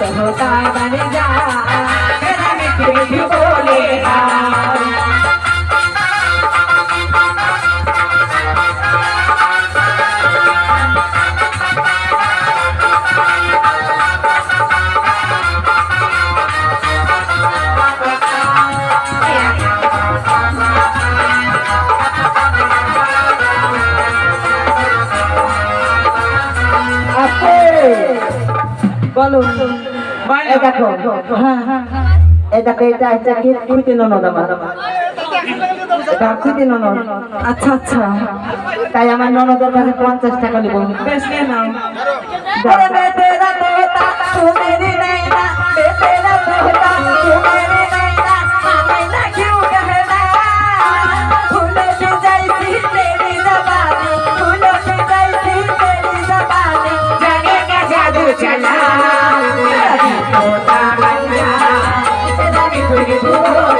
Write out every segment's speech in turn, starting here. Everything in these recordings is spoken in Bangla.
सहकाय बन जा চলো এ দেখো। হ্যাঁ হ্যাঁ, হ্যাঁ। এ দেখো এটা এটা কে খুঁজে নো দাদা ডাকতে দিল না আচ্ছা আচ্ছা। তাই আমার ননদের কাছে পঞ্চাশ টাকা নিব। বেশ নাও। Hare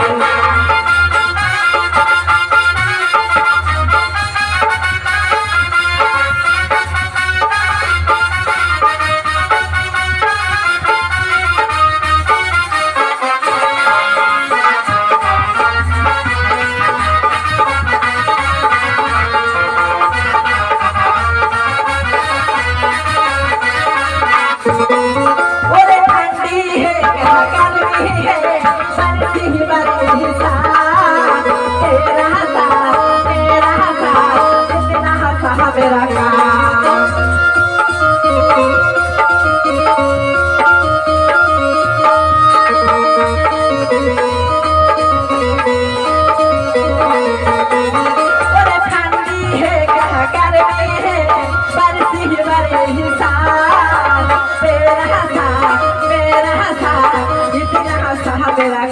来 मेरा